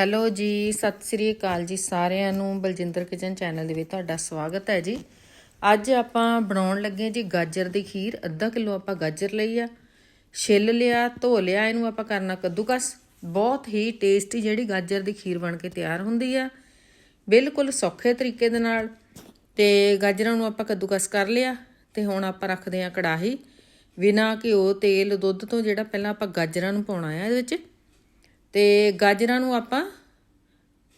Hello ਜੀ, ਸਤਿ ਸ੍ਰੀ ਅਕਾਲ ਜੀ ਸਾਰਿਆਂ ਨੂੰ। ਬਲਜਿੰਦਰ ਕਿਚਨ ਚੈਨਲ ਦੇ ਵਿੱਚ ਤੁਹਾਡਾ ਸਵਾਗਤ ਹੈ ਜੀ। ਅੱਜ ਆਪਾਂ ਬਣਾਉਣ ਲੱਗੇ ਹਾਂ ਜੀ ਗਾਜਰ ਦੀ ਖੀਰ। ਅੱਧਾ ਕਿਲੋ ਆਪਾਂ ਗਾਜਰ ਲਈ ਆ। ਛਿੱਲ ਲਿਆ, ਧੋ ਲਿਆ, ਇਹਨੂੰ ਆਪਾਂ ਕਰਨਾ ਕੱਦੂਕਸ। ਬਹੁਤ ਹੀ ਟੇਸਟੀ ਜਿਹੜੀ ਗਾਜਰ ਦੀ ਖੀਰ ਬਣ ਕੇ ਤਿਆਰ ਹੁੰਦੀ ਆ। ਬਿਲਕੁਲ ਸੌਖੇ ਤਰੀਕੇ ਦੇ ਨਾਲ। ਤੇ ਗਾਜਰਾਂ ਨੂੰ ਆਪਾਂ ਕੱਦੂਕਸ ਕਰ ਲਿਆ ਤੇ ਹੁਣ ਆਪਾਂ ਰੱਖਦੇ ਆ ਕੜਾਹੀ। ਬਿਨਾ ਘਿਓ, ਤੇਲ, ਦੁੱਧ ਤੋਂ ਜਿਹੜਾ ਪਹਿਲਾਂ ਆਪਾਂ ਗਾਜਰਾਂ ਨੂੰ ਪਾਉਣਾ ਆ ਇਹਦੇ ਵਿੱਚ। ਤੇ ਗਾਜਰਾਂ ਨੂੰ ਆਪਾਂ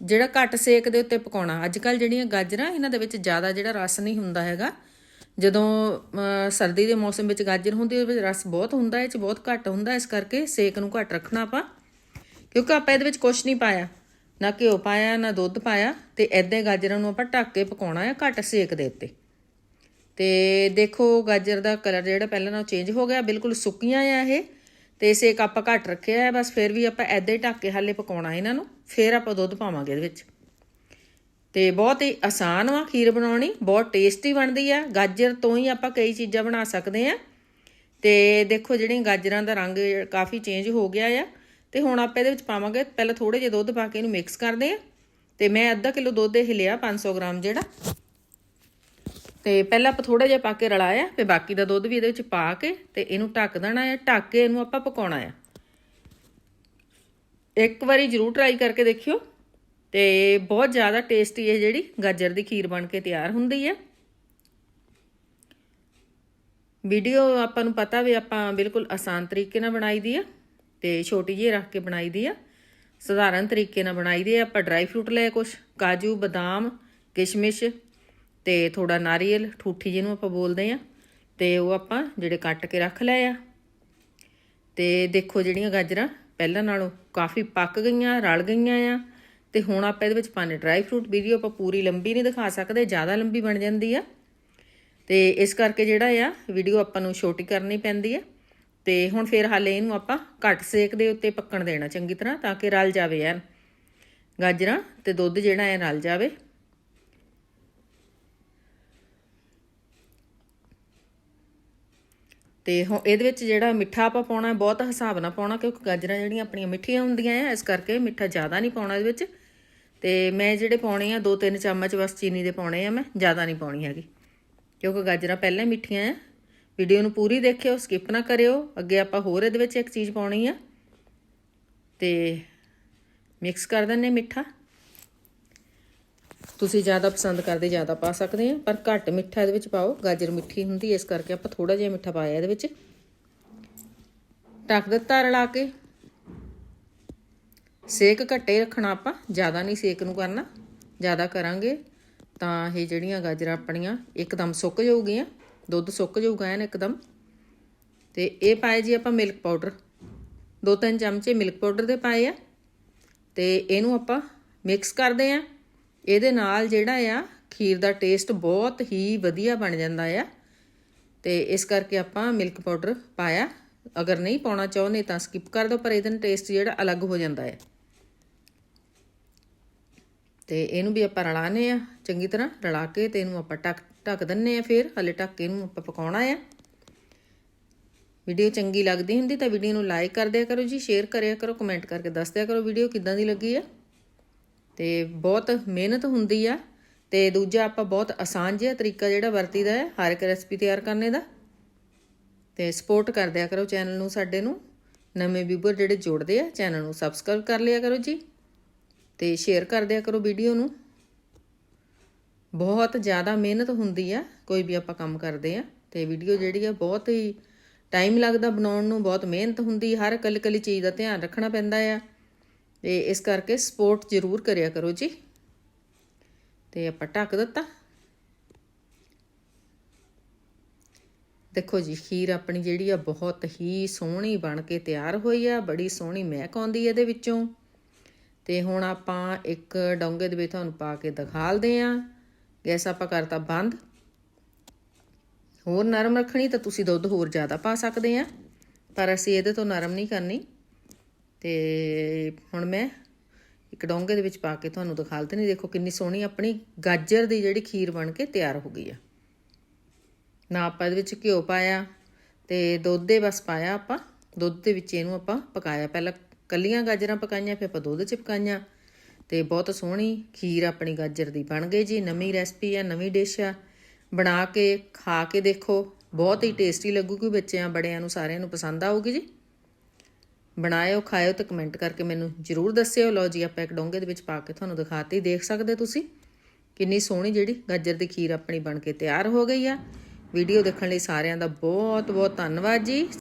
ਜਿਹੜਾ ਘੱਟ ਸੇਕ ਦੇ ਉੱਤੇ ਪਕਾਉਣਾ। ਅੱਜ ਕੱਲ ਜਿਹੜੀਆਂ ਗਾਜਰਾਂ, ਇਹਨਾਂ ਦੇ ਵਿੱਚ ਜ਼ਿਆਦਾ ਜਿਹੜਾ ਰਸ ਨਹੀਂ ਹੁੰਦਾ ਹੈਗਾ। ਜਦੋਂ ਸਰਦੀ ਦੇ ਮੌਸਮ ਵਿੱਚ ਗਾਜਰ ਹੁੰਦੀ ਉਹਦੇ ਵਿੱਚ ਰਸ ਬਹੁਤ ਹੁੰਦਾ ਇਹ ਚ ਬਹੁਤ ਘੱਟ ਹੁੰਦਾ ਇਸ ਕਰਕੇ ਸੇਕ ਨੂੰ ਘੱਟ ਰੱਖਣਾ ਆਪਾਂ। ਕਿਉਂਕਿ ਆਪਾਂ ਇਹਦੇ ਵਿੱਚ ਕੁਝ ਨਹੀਂ ਪਾਇਆ। ਨਾ ਘਿਓ ਪਾਇਆ, ਨਾ ਦੁੱਧ ਪਾਇਆ। ਤੇ ਐਦਾਂ ਗਾਜਰਾਂ ਨੂੰ ਆਪਾਂ ਢੱਕ ਕੇ ਪਕਾਉਣਾ ਹੈ ਘੱਟ ਸੇਕ ਦੇ ਉੱਤੇ। ਤੇ ਦੇਖੋ ਗਾਜਰ ਦਾ ਕਲਰ ਜਿਹੜਾ ਪਹਿਲਾਂ ਨਾਲੋਂ ਚੇਂਜ ਹੋ ਗਿਆ, ਬਿਲਕੁਲ ਸੁੱਕੀਆਂ ਆ ਇਹ। ਤੇ ਸੇਕ ਆਪਾਂ ਘੱਟ ਰੱਖਿਆ ਹੈ, ਬਸ ਫਿਰ ਵੀ ਆਪਾਂ ਐਦਾਂ ਹੀ ਢੱਕ ਕੇ ਹਾਲੇ ਪਕਾਉਣਾ ਇਹਨਾਂ ਨੂੰ, ਫਿਰ ਆਪਾਂ ਦੁੱਧ ਪਾਵਾਂਗੇ ਇਹਦੇ ਵਿੱਚ। ਤੇ ਬਹੁਤ ਹੀ ਆਸਾਨ ਵਾ ਖੀਰ ਬਣਾਉਣੀ, ਬਹੁਤ ਟੇਸਟੀ ਬਣਦੀ ਆ ਗਾਜਰ ਤੋਂ ਹੀ ਆਪਾਂ ਕਈ ਚੀਜ਼ਾਂ ਬਣਾ ਸਕਦੇ ਆ ਤੇ ਦੇਖੋ ਜਿਹੜੀਆਂ ਗਾਜਰਾਂ ਦਾ ਰੰਗ ਕਾਫੀ ਚੇਂਜ ਹੋ ਗਿਆ ਆ। ਤੇ ਹੁਣ ਆਪਾਂ ਇਹਦੇ ਵਿੱਚ ਪਾਵਾਂਗੇ, ਪਹਿਲਾਂ ਥੋੜੇ ਜਿਹਾ ਦੁੱਧ ਪਾ ਕੇ ਇਹਨੂੰ ਮਿਕਸ ਕਰਦੇ ਆ ਤੇ ਮੈਂ ਅੱਧਾ ਕਿਲੋ ਦੁੱਧ ਇਹ ਲਿਆ 500 ਗ੍ਰਾਮ ਜਿਹੜਾ। ਤੇ ਪਹਿਲਾਂ ਆਪਾਂ ਥੋੜਾ ਜਿਹਾ ਪਾ ਕੇ ਰਲਾਇਆ ਤੇ ਬਾਕੀ ਦਾ ਦੁੱਧ ਵੀ ਇਹਦੇ ਵਿੱਚ ਪਾ ਕੇ ਤੇ ਇਹਨੂੰ ਢੱਕ ਦੇਣਾ ਹੈ ਢੱਕ ਕੇ ਇਹਨੂੰ ਆਪਾਂ ਪਕਾਉਣਾ ਹੈ ਇੱਕ ਵਾਰੀ ਜ਼ਰੂਰ ਟਰਾਈ ਕਰਕੇ ਦੇਖਿਓ ਤੇ ਬਹੁਤ ਜ਼ਿਆਦਾ ਟੇਸਟੀ ਹੈ ਜਿਹੜੀ ਗਾਜਰ ਦੀ ਖੀਰ ਬਣ ਕੇ ਤਿਆਰ ਹੁੰਦੀ ਹੈ ਵੀਡੀਓ ਆਪਾਂ ਨੂੰ ਪਤਾ ਵੀ ਆਪਾਂ ਬਿਲਕੁਲ ਆਸਾਨ ਤਰੀਕੇ ਨਾਲ ਬਣਾਈ ਦੀ ਆ ਤੇ ਛੋਟੀ ਜਿਹੀ ਰੱਖ ਕੇ ਬਣਾਈ ਦੀ ਆ। ਸਧਾਰਨ ਤਰੀਕੇ ਨਾਲ ਬਣਾਈ ਦੀ ਆ, ਆਪਾਂ ਡਰਾਈ ਫਰੂਟ ਲਏ ਕੁਝ ਕਾਜੂ, ਬਦਾਮ, ਕਿਸ਼ਮਿਸ਼ ਤੇ ਥੋੜਾ ਨਾਰੀਅਲ, ਠੂਠੀ ਜਿਹਨੂੰ ਆਪਾਂ ਬੋਲਦੇ ਆ ਤੇ ਉਹ ਆਪਾਂ ਜਿਹੜੇ ਕੱਟ ਕੇ ਰੱਖ ਲਏ ਆ। ਤੇ ਦੇਖੋ ਜਿਹੜੀਆਂ ਗਾਜਰਾਂ ਪਹਿਲਾਂ ਨਾਲੋਂ ਕਾਫੀ ਪੱਕ ਗਈਆਂ, ਰਲ ਗਈਆਂ ਆ, ਤੇ ਹੁਣ ਆਪਾਂ ਇਹਦੇ ਵਿੱਚ ਪਾਣੇ ਡਰਾਈ ਫਰੂਟ ਵੀਡੀਓ ਆਪਾਂ ਪੂਰੀ ਲੰਬੀ ਨਹੀਂ ਦਿਖਾ ਸਕਦੇ, ਜ਼ਿਆਦਾ ਲੰਬੀ ਬਣ ਜਾਂਦੀ ਆ। ਤੇ ਇਸ ਕਰਕੇ ਜਿਹੜਾ ਆ ਵੀਡੀਓ ਆਪਾਂ ਨੂੰ ਛੋਟੀ ਕਰਨੀ ਪੈਂਦੀ ਆ। ਤੇ ਹੁਣ ਫਿਰ ਹਾਲੇ ਇਹਨੂੰ ਆਪਾਂ ਘੱਟ ਸੇਕ ਦੇ ਉੱਤੇ ਪੱਕਣ ਦੇਣਾ ਚੰਗੀ ਤਰ੍ਹਾਂ, ਤਾਂ ਕਿ ਰਲ ਜਾਵੇ ਐਨ। ਗਾਜਰਾਂ ਤੇ ਦੁੱਧ ਜਿਹੜਾ ਹੈ ਰਲ ਜਾਵੇ। ਤੇ ਹੁਣ ਇਹਦੇ ਵਿੱਚ ਜਿਹੜਾ ਮਿੱਠਾ ਆਪਾਂ ਪਾਉਣਾ, ਬਹੁਤ ਹਿਸਾਬ ਨਾਲ ਪਾਉਣਾ, ਕਿਉਂਕਿ ਗਾਜਰਾਂ ਜਿਹੜੀਆਂ ਆਪਣੀਆਂ ਮਿੱਠੀਆਂ ਹੁੰਦੀਆਂ ਆ, ਇਸ ਕਰਕੇ ਮਿੱਠਾ ਜ਼ਿਆਦਾ ਨਹੀਂ ਪਾਉਣਾ ਇਹਦੇ ਵਿੱਚ। ਤੇ ਮੈਂ ਜਿਹੜੇ ਪਾਉਣੇ ਆ, ਦੋ ਤਿੰਨ ਚਮਚ ਬਸ ਚੀਨੀ ਦੇ ਪਾਉਣੇ ਆ ਮੈਂ, ਜ਼ਿਆਦਾ ਨਹੀਂ ਪਾਉਣੀ ਹੈਗੀ। ਕਿਉਂਕਿ ਗਾਜਰਾਂ ਪਹਿਲਾਂ ਹੀ ਮਿੱਠੀਆਂ ਆ। ਵੀਡੀਓ ਨੂੰ ਪੂਰੀ ਦੇਖਿਓ, ਸਕਿਪ ਨਾ ਕਰਿਓ। ਅੱਗੇ ਆਪਾਂ ਹੋਰ ਇਹਦੇ ਵਿੱਚ ਇੱਕ ਚੀਜ਼ ਪਾਉਣੀ ਆ। ਤੇ ਮਿਕਸ ਕਰ ਦਿੰਨੇ ਮਿੱਠਾ। ਤੁਸੀਂ ਜ਼ਿਆਦਾ ਪਸੰਦ ਕਰਦੇ, ਜ਼ਿਆਦਾ ਪਾ ਸਕਦੇ ਆ, ਪਰ ਘੱਟ ਮਿੱਠਾ ਇਹਦੇ ਵਿੱਚ ਪਾਓ। ਗਾਜਰ ਮਿੱਠੀ ਹੁੰਦੀ ਇਸ ਕਰਕੇ ਆਪਾਂ ਥੋੜਾ ਜਿਹਾ ਮਿੱਠਾ ਪਾਇਆ ਇਹਦੇ ਵਿੱਚ। ਢੱਕ ਦਿੱਤਾ ਰਲਾ ਕੇ। ਸੇਕ ਘੱਟੇ ਰੱਖਣਾ ਆਪਾਂ, ਜ਼ਿਆਦਾ ਨਹੀਂ ਸੇਕ ਨੂੰ ਕਰਨਾ, ਜ਼ਿਆਦਾ ਕਰਾਂਗੇ ਤਾਂ ਇਹ ਜਿਹੜੀਆਂ ਗਾਜਰਾਂ ਆਪਣੀਆਂ ਇੱਕਦਮ ਸੁੱਕ ਜਾਊਗੀਆਂ, ਦੁੱਧ ਸੁੱਕ ਜਾਊਗਾ ਐਨ ਇੱਕਦਮ। ਤੇ ਇਹ ਪਾਏ ਜੀ ਆਪਾਂ ਮਿਲਕ ਪਾਊਡਰ। ਦੋ ਤਿੰਨ ਚਮਚੇ ਮਿਲਕ ਪਾਊਡਰ ਦੇ ਪਾਏ ਆ। ਤੇ ਇਹਨੂੰ ਆਪਾਂ ਮਿਕਸ ਕਰਦੇ ਆ। ਇਹਦੇ ਨਾਲ ਜਿਹੜਾ ਆ, ਖੀਰ ਦਾ ਟੇਸਟ ਬਹੁਤ ਹੀ ਵਧੀਆ ਬਣ ਜਾਂਦਾ ਆ। ਤੇ ਇਸ ਕਰਕੇ ਆਪਾਂ ਮਿਲਕ ਪਾਊਡਰ ਪਾਇਆ। ਅਗਰ ਨਹੀਂ ਪਾਉਣਾ ਚਾਹੁੰਦੇ ਤਾਂ ਸਕਿਪ ਕਰ ਦਿਓ, ਪਰ ਇਹਦਾ ਟੇਸਟ ਜਿਹੜਾ ਅਲੱਗ ਹੋ ਜਾਂਦਾ ਹੈ ਤੇ ਇਹਨੂੰ ਵੀ ਆਪਾਂ ਰਲਾਣੇ ਆ, ਚੰਗੀ ਤਰ੍ਹਾਂ ਰਲਾ ਕੇ ਤੇ ਇਹਨੂੰ ਆਪਾਂ ਟੱਕ ਢੱਕ ਦਿੰਨੇ ਆ ਫਿਰ। ਹਲੇ ਢੱਕ ਕੇ ਇਹਨੂੰ ਆਪਾਂ ਪਕਾਉਣਾ ਆ। ਵੀਡੀਓ ਚੰਗੀ ਲੱਗਦੀ ਹੁੰਦੀ ਤਾਂ ਵੀਡੀਓ ਨੂੰ ਲਾਈਕ ਕਰ ਦਿਆ ਕਰੋ ਜੀ ਸ਼ੇਅਰ ਕਰਿਆ ਕਰੋ ਕਮੈਂਟ ਕਰਕੇ ਦੱਸ ਦਿਆ ਕਰੋ ਵੀਡੀਓ ਕਿੱਦਾਂ ਦੀ ਲੱਗੀ ਆ। ਤੇ ਬਹੁਤ ਮਿਹਨਤ ਹੁੰਦੀ ਆ ਤੇ ਦੂਜਾ ਆਪਾਂ ਬਹੁਤ ਆਸਾਨ ਜਿਹਾ ਤਰੀਕਾ ਜਿਹੜਾ ਵਰਤੀਦਾ ਹੈ, ਹਰ ਇੱਕ ਰੈਸਪੀ ਤਿਆਰ ਕਰਨੇ ਦਾ। ਤੇ ਸਪੋਰਟ ਕਰਦਿਆ ਕਰੋ ਚੈਨਲ ਨੂੰ ਸਾਡੇ ਨੂੰ। ਨਵੇਂ ਵੀਵਰ ਜਿਹੜੇ ਜੋੜਦੇ ਆ ਚੈਨਲ ਨੂੰ ਸਬਸਕ੍ਰਾਈਬ ਕਰ ਲਿਆ ਕਰੋ ਜੀ। ਤੇ ਸ਼ੇਅਰ ਕਰਦਿਆ ਕਰੋ ਵੀਡੀਓ ਨੂੰ। ਬਹੁਤ ਜ਼ਿਆਦਾ ਮਿਹਨਤ ਹੁੰਦੀ ਆ, ਕੋਈ ਵੀ ਆਪਾਂ ਕੰਮ ਕਰਦੇ ਆ। ਤੇ ਵੀਡੀਓ ਜਿਹੜੀ ਆ ਬਹੁਤ ਹੀ ਟਾਈਮ ਲੱਗਦਾ ਬਣਾਉਣ ਨੂੰ, ਬਹੁਤ ਮਿਹਨਤ ਹੁੰਦੀ, ਹਰ ਕੱਲ ਕੱਲੀ ਚੀਜ਼ ਦਾ ਧਿਆਨ ਰੱਖਣਾ ਪੈਂਦਾ ਆ। ਤੇ ਇਸ ਕਰਕੇ ਸਪੋਰਟ ਜ਼ਰੂਰ ਕਰਿਆ ਕਰੋ ਜੀ। ਤੇ ਆਪਾਂ ਢੱਕ ਦਿੱਤਾ। ਦੇਖੋ ਜੀ, ਖੀਰ ਆਪਣੀ ਜਿਹੜੀ ਆ ਬਹੁਤ ਹੀ ਸੋਹਣੀ ਬਣ ਕੇ ਤਿਆਰ ਹੋਈ ਆ, ਬੜੀ ਸੋਹਣੀ ਮਹਿਕ ਆਉਂਦੀ ਇਹਦੇ ਵਿੱਚੋਂ। ਤੇ ਹੁਣ ਆਪਾਂ ਇੱਕ ਡੋਂਗੇ ਦੇ ਵਿੱਚ ਤੁਹਾਨੂੰ ਪਾ ਕੇ ਦਿਖਾਲਦੇ ਆ। ਗੈਸ ਆਪਾਂ ਕਰਤਾ ਬੰਦ। ਹੋਰ ਨਰਮ ਰੱਖਣੀ ਤਾਂ ਤੁਸੀਂ ਦੁੱਧ ਹੋਰ ਜ਼ਿਆਦਾ ਪਾ ਸਕਦੇ ਆ, ਪਰ ਅਸੀਂ ਇਹਦੇ ਤੋਂ ਨਰਮ ਨਹੀਂ ਕਰਨੀ। ਤੇ ਹੁਣ ਮੈਂ ਇੱਕ ਡੋਂਗੇ ਦੇ ਵਿੱਚ ਪਾ ਕੇ ਤੁਹਾਨੂੰ ਦਿਖਾ ਨਹੀਂ ਦੇਖੋ ਕਿੰਨੀ ਸੋਹਣੀ ਆਪਣੀ ਗਾਜਰ ਦੀ ਜਿਹੜੀ ਖੀਰ ਬਣ ਕੇ ਤਿਆਰ ਹੋ ਗਈ ਆ। ਨਾ ਆਪਾਂ ਇਹਦੇ ਵਿੱਚ ਘਿਓ ਪਾਇਆ ਤੇ ਦੁੱਧ ਦੇ ਬਸ ਪਾਇਆ ਆਪਾਂ। ਦੁੱਧ ਦੇ ਵਿੱਚ ਇਹਨੂੰ ਆਪਾਂ ਪਕਾਇਆ। ਪਹਿਲਾਂ ਕੱਲੀਆਂ ਗਾਜਰਾਂ ਪਕਾਈਆਂ, ਫਿਰ ਆਪਾਂ ਦੁੱਧ ਚ ਪਕਾਈਆਂ। ਤੇ ਬਹੁਤ ਸੋਹਣੀ ਖੀਰ ਆਪਣੀ ਗਾਜਰ ਦੀ ਬਣ ਗਈ ਜੀ। ਨਵੀਂ ਰੈਸਪੀ ਆ, ਨਵੀਂ ਡਿਸ਼ ਆ। ਬਣਾ ਕੇ ਖਾ ਕੇ ਦੇਖੋ। ਬਹੁਤ ਹੀ ਟੇਸਟੀ ਲੱਗੂਗੀ ਬੱਚਿਆਂ, ਬੜਿਆਂ ਨੂੰ ਸਾਰਿਆਂ ਨੂੰ ਪਸੰਦ ਆਊਗੀ ਜੀ। ਬਣਾਇਓ, ਖਾਇਓ ਤੇ ਕਮੈਂਟ ਕਰਕੇ ਮੈਨੂੰ ਜਰੂਰ ਦੱਸਿਓ। ਲਓ ਜੀ, ਆਪਾਂ ਇੱਕ ਡੋਂਗੇ ਦੇ ਵਿੱਚ ਪਾ ਕੇ ਤੁਹਾਨੂੰ ਦਿਖਾਤੀ। ਦੇਖ ਸਕਦੇ ਤੁਸੀਂ? ਕਿੰਨੀ ਸੋਹਣੀ ਜਿਹੜੀ ਗਾਜਰ ਦੀ ਖੀਰ ਆਪਣੀ ਬਣ ਕੇ ਤਿਆਰ ਹੋ ਗਈ ਆ। ਵੀਡੀਓ ਦੇਖਣ ਲਈ ਸਾਰਿਆਂ ਦਾ ਬਹੁਤ ਬਹੁਤ ਧੰਨਵਾਦ ਜੀ।